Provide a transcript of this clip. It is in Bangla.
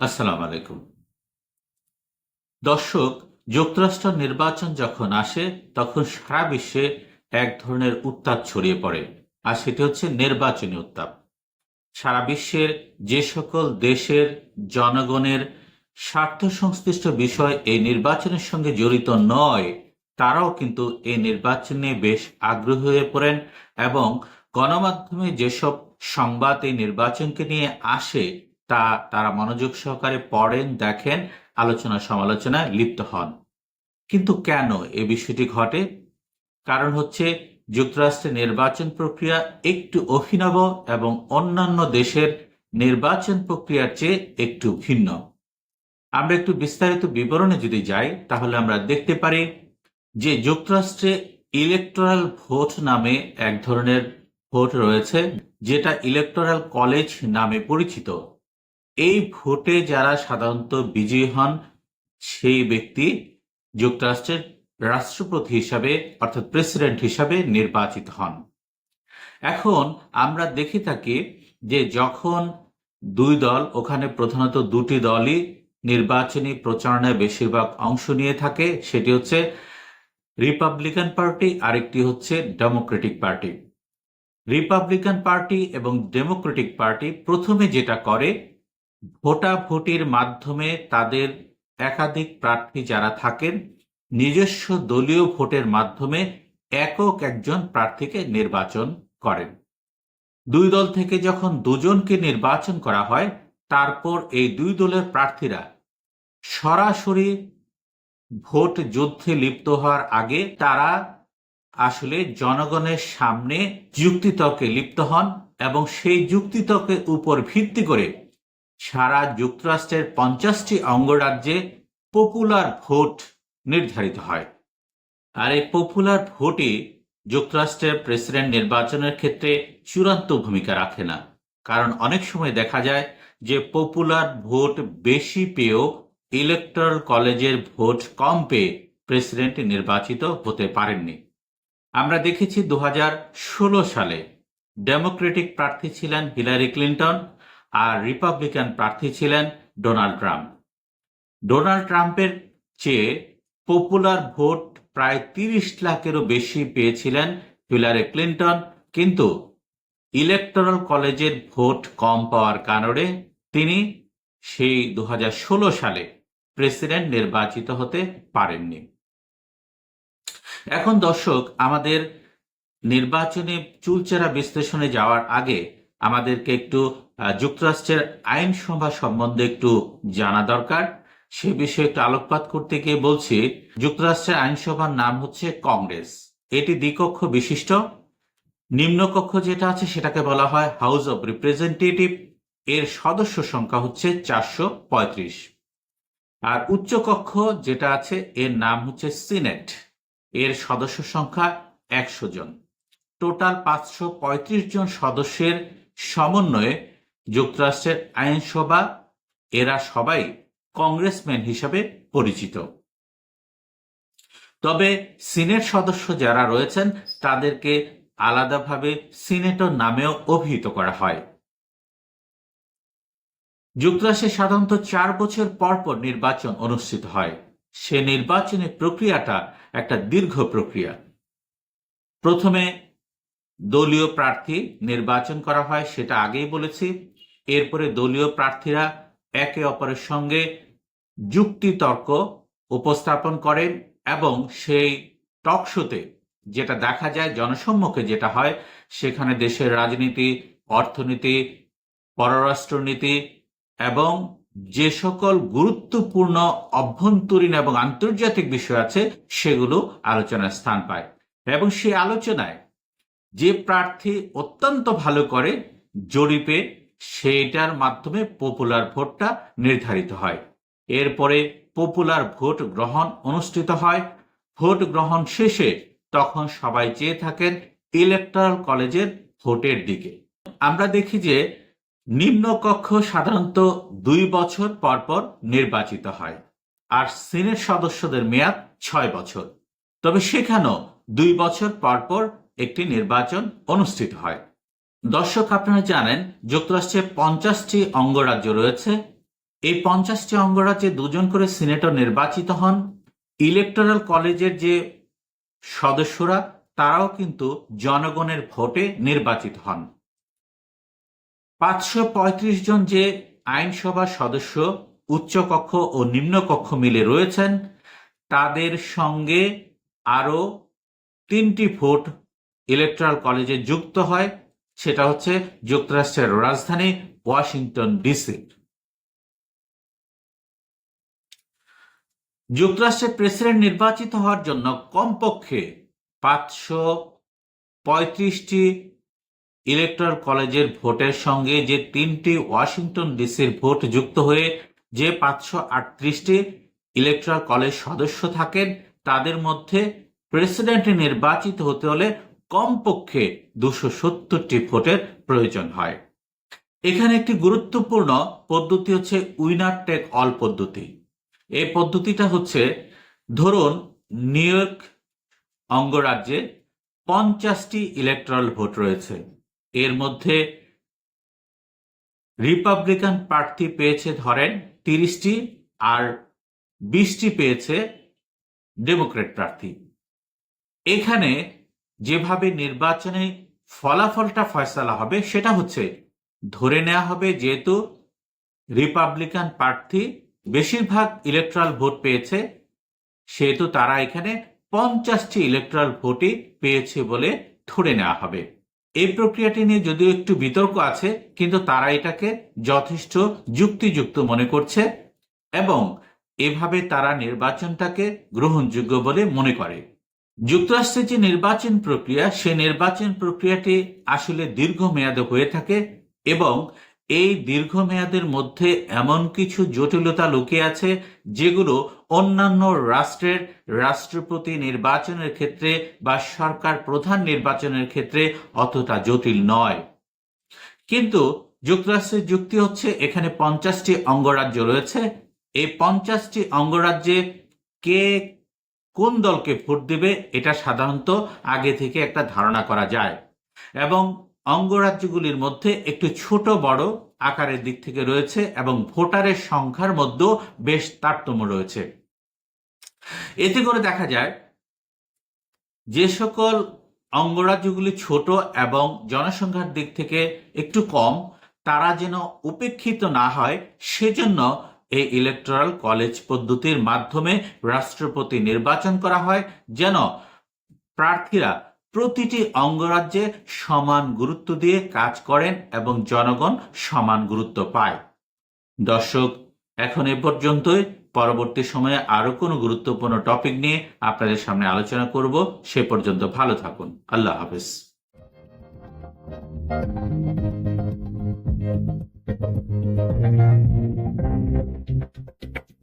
আসসালামু আলাইকুম। দর্শক, যুক্তরাষ্ট্র নির্বাচন যখন আসে, তখন সারা বিশ্বে এক ধরনের উত্তাপ ছড়িয়ে পড়ে, আর সেটি হচ্ছে নির্বাচনী উত্তাপ। সারা বিশ্বের যে সকল দেশের জনগণের স্বার্থ সংশ্লিষ্ট বিষয় এই নির্বাচনের সঙ্গে জড়িত নয়, তারাও কিন্তু এই নির্বাচন বেশ আগ্রহী হয়ে পড়েন এবং গণমাধ্যমে যেসব সংবাদ এই নির্বাচনকে নিয়ে আসে তা তারা মনোযোগ সহকারে পড়েন, দেখেন, আলোচনা সমালোচনায় লিপ্ত হন। কিন্তু কেন এ বিষয়টি ঘটে? কারণ হচ্ছে যুক্তরাষ্ট্রের নির্বাচন প্রক্রিয়া একটু অভিনব এবং অন্যান্য দেশের নির্বাচন প্রক্রিয়ার চেয়ে একটু ভিন্ন। আমরা একটু বিস্তারিত বিবরণে যদি যাই, তাহলে আমরা দেখতে পারি যে যুক্তরাষ্ট্রে ইলেকটোরাল ভোট নামে এক ধরনের ভোট রয়েছে, যেটা ইলেকটোরাল কলেজ নামে পরিচিত। এই ভোটে যারা সাধারণত বিজয়ী হন, সেই ব্যক্তি যুক্তরাষ্ট্রের রাষ্ট্রপতি হিসাবে, অর্থাৎ প্রেসিডেন্ট হিসাবে নির্বাচিত হন। এখন আমরা দেখে থাকি যে যখন দুই দল, ওখানে প্রধানত দুটি দলই নির্বাচনী প্রচারণায় বেশিরভাগ অংশ নিয়ে থাকে, সেটি হচ্ছে রিপাবলিকান পার্টি আরেকটি হচ্ছে ডেমোক্রেটিক পার্টি রিপাবলিকান পার্টি এবং ডেমোক্রেটিক পার্টি প্রথমে যেটা করে ভোটাভুটির মাধ্যমে তাদের একাধিক প্রার্থী যারা থাকেন, নিজস্ব দলীয় ভোটের মাধ্যমে একক একজন প্রার্থীকে নির্বাচন করেন। দুই দল থেকে যখন দুজনকে নির্বাচন করা হয়, তারপর এই দুই দলের প্রার্থীরা সরাসরি ভোট যুদ্ধে লিপ্ত হওয়ার আগে তারা আসলে জনগণের সামনে যুক্তিতর্কে লিপ্ত হন এবং সেই যুক্তিতর্কের উপর ভিত্তি করে সারা যুক্তরাষ্ট্রের পঞ্চাশটি অঙ্গরাজ্যে পপুলার ভোট নির্ধারিত হয়। আর এই পপুলার ভোটই যুক্তরাষ্ট্রের প্রেসিডেন্ট নির্বাচনের ক্ষেত্রে চূড়ান্ত ভূমিকা রাখে না। কারণ অনেক সময় দেখা যায় যে পপুলার ভোট বেশি পেয়েও ইলেকট্রাল কলেজের ভোট কম পেয়ে প্রেসিডেন্ট নির্বাচিত হতে পারেননি। আমরা দেখেছি দু হাজার ষোলো সালে ডেমোক্রেটিক প্রার্থী ছিলেন হিলারি ক্লিন্টন আর রিপাবলিকান প্রার্থী ছিলেন ডোনাল্ড ট্রাম্প ডোনাল্ড ট্রাম্পের চেয়ে পপুলার ভোট প্রায় তিরিশ লাখেরও বেশি পেয়েছিলেন হিলারি ক্লিন্টন কিন্তু ইলেকটোরাল কলেজের ভোট কম পাওয়ার কারণে তিনি সেই দু হাজার ষোলো সালে প্রেসিডেন্ট নির্বাচিত হতে পারেননি। এখন দর্শক, আমাদের নির্বাচনে চুলচেরা বিশ্লেষণে যাওয়ার আগে আমাদেরকে একটু যুক্তরাষ্ট্রের আইনসভা সম্বন্ধে একটু জানা দরকার। সে বিষয়ে একটু আলোকপাত করতে গিয়ে বলছি, যুক্তরাষ্ট্রের আইনসভার নাম হচ্ছে কংগ্রেস। এটি দ্বিকক্ষ বিশিষ্ট। নিম্নকক্ষ যেটা আছে সেটাকে বলা হয় হাউস অব রিপ্রেজেন্টেটিভ। এর সদস্য সংখ্যা হচ্ছে চারশো পঁয়ত্রিশ। আর উচ্চকক্ষ যেটা আছে, এর নাম হচ্ছে সিনেট। এর সদস্য সংখ্যা একশো জন। টোটাল পাঁচশো পঁয়ত্রিশ জন সদস্যের সমন্বয়ে যুক্তরাষ্ট্রের আইনসভা, এরা সবাই কংগ্রেসম্যান হিসাবে পরিচিত। তবে সিনেট সদস্য যারা রয়েছেন, তাদেরকে আলাদাভাবে সিনেটর নামেও অভিহিত করা হয়। যুক্তরাষ্ট্রে সাধারণত চার বছর পর পর নির্বাচন অনুষ্ঠিত হয়। সে নির্বাচনের প্রক্রিয়াটা একটা দীর্ঘ প্রক্রিয়া। প্রথমে দলীয় প্রার্থী নির্বাচন করা হয়, সেটা আগেই বলেছি। এরপরে দলীয় প্রার্থীরা একে অপরের সঙ্গে যুক্তিতর্ক উপস্থাপন করেন এবং সেই টক শোতে যেটা দেখা যায়, জনসম্মুখে যেটা হয়, সেখানে দেশের রাজনীতি, অর্থনীতি, পররাষ্ট্রনীতি এবং যে সকল গুরুত্বপূর্ণ অভ্যন্তরীণ এবং আন্তর্জাতিক বিষয় আছে, সেগুলো আলোচনার স্থান পায়। এবং সেই আলোচনায় যে প্রার্থী অত্যন্ত ভালো করে জরিপে সেইটার মাধ্যমে পপুলার ভোটটা নির্ধারিত হয়। এরপরে পপুলার ভোট গ্রহণ অনুষ্ঠিত হয়। ভোট গ্রহণ শেষে তখন সবাই চেয়ে থাকেন ইলেকট্রাল কলেজের ভোটের দিকে। আমরা দেখি যে নিম্নকক্ষ সাধারণত দুই বছর পর পর নির্বাচিত হয় আর সিনেট সদস্যদের মেয়াদ ছয় বছর। তবে সেখানেও দুই বছর পর পর একটি নির্বাচন অনুষ্ঠিত হয়। দর্শক, আপনারা জানেন যুক্তরাষ্ট্রে পঞ্চাশটি অঙ্গরাজ্য রয়েছে। এই পঞ্চাশটি অঙ্গরাজ্যে দুজন করে সিনেটর নির্বাচিত হন। ইলেকটোরাল কলেজের যে সদস্যরা, তারাও কিন্তু জনগণের ভোটে নির্বাচিত হন। পাঁচশো পঁয়ত্রিশ জন যে আইনসভার সদস্য, উচ্চকক্ষ ও নিম্নকক্ষ মিলে রয়েছেন, তাদের সঙ্গে আরও তিনটি ভোট ইলেকট্রাল কলেজে যুক্ত হয়। সেটা হচ্ছে যুক্তরাষ্ট্রের রাজধানী ওয়াশিংটন ডিসি। যুক্তরাষ্ট্রের প্রেসিডেন্ট নির্বাচিত হওয়ার জন্য কমপক্ষে পাঁচশো পঁয়ত্রিশটি ইলেকট্রাল কলেজের ভোটের সঙ্গে যে তিনটি ওয়াশিংটন ডিসির ভোট যুক্ত হয়ে যে পাঁচশো আটত্রিশটি ইলেকট্রাল কলেজ সদস্য থাকেন, তাদের মধ্যে প্রেসিডেন্ট নির্বাচিত হতে হলে কমপক্ষে দুশো সত্তরটি ভোটের প্রয়োজন হয়। এখানে একটি গুরুত্বপূর্ণ পদ্ধতি হচ্ছে উইনার টেক অল পদ্ধতি। এই পদ্ধতিটা হচ্ছে, ধরুন, নিউ ইয়র্ক অঙ্গরাজ্যে পঞ্চাশটি ইলেকট্রাল ভোট রয়েছে। এর মধ্যে রিপাবলিকান প্রার্থী পেয়েছে ধরেন তিরিশটি আর বিশটি পেয়েছে ডেমোক্রেট প্রার্থী। এখানে যেভাবে নির্বাচনে ফলাফলটা ফয়সালা হবে, সেটা হচ্ছে ধরে নেওয়া হবে যেহেতু রিপাবলিকান প্রার্থী বেশিরভাগ ইলেকট্রাল ভোট পেয়েছে, সেহেতু তারা এখানে পঞ্চাশটি ইলেকট্রাল ভোটই পেয়েছে বলে ধরে নেওয়া হবে। এই প্রক্রিয়াটি নিয়ে যদিও একটু বিতর্ক আছে, কিন্তু তারা এটাকে যথেষ্ট যুক্তিযুক্ত মনে করছে এবং এভাবে তারা নির্বাচনটাকে গ্রহণযোগ্য বলে মনে করে। যুক্তরাষ্ট্রের যে নির্বাচন প্রক্রিয়া সে নির্বাচন প্রক্রিয়াটি আসলে দীর্ঘমেয়াদে হয়ে থাকে এবং এই দীর্ঘমেয়াদের মধ্যে এমন কিছু জটিলতা লুকিয়ে আছে যেগুলো অন্যান্য রাষ্ট্রের রাষ্ট্রপতি নির্বাচনের ক্ষেত্রে বা সরকার প্রধান নির্বাচনের ক্ষেত্রে অতটা জটিল নয়। কিন্তু যুক্তরাষ্ট্রের যুক্তি হচ্ছে এখানে পঞ্চাশটি অঙ্গরাজ্য রয়েছে। এই পঞ্চাশটি অঙ্গরাজ্যে কে কোন দলকে ভোট দেবে এটা সাধারণত আগে থেকে একটা ধারণা করা যায়। এবং অঙ্গরাজ্যগুলির মধ্যে একটু ছোট বড় আকারের দিক থেকে রয়েছে এবং ভোটারের সংখ্যার মধ্যেও বেশ তারতম্য রয়েছে। এতে করে দেখা যায়, যে সকল অঙ্গরাজ্যগুলি ছোট এবং জনসংখ্যার দিক থেকে একটু কম, তারা যেন উপেক্ষিত না হয়, সেজন্য এই ইলেকট্রাল কলেজ পদ্ধতির মাধ্যমে রাষ্ট্রপতি নির্বাচন করা হয়, যেন প্রার্থীরা প্রতিটি অঙ্গরাজ্যে সমান গুরুত্ব দিয়ে কাজ করেন এবং জনগণ সমান গুরুত্ব পায়। দর্শক, এখন এ পর্যন্তই। পরবর্তী সময়ে আরও কোনো গুরুত্বপূর্ণ টপিক নিয়ে আপনাদের সামনে আলোচনা করব। সে পর্যন্ত ভালো থাকুন। আল্লাহ হাফেজ। Thank you.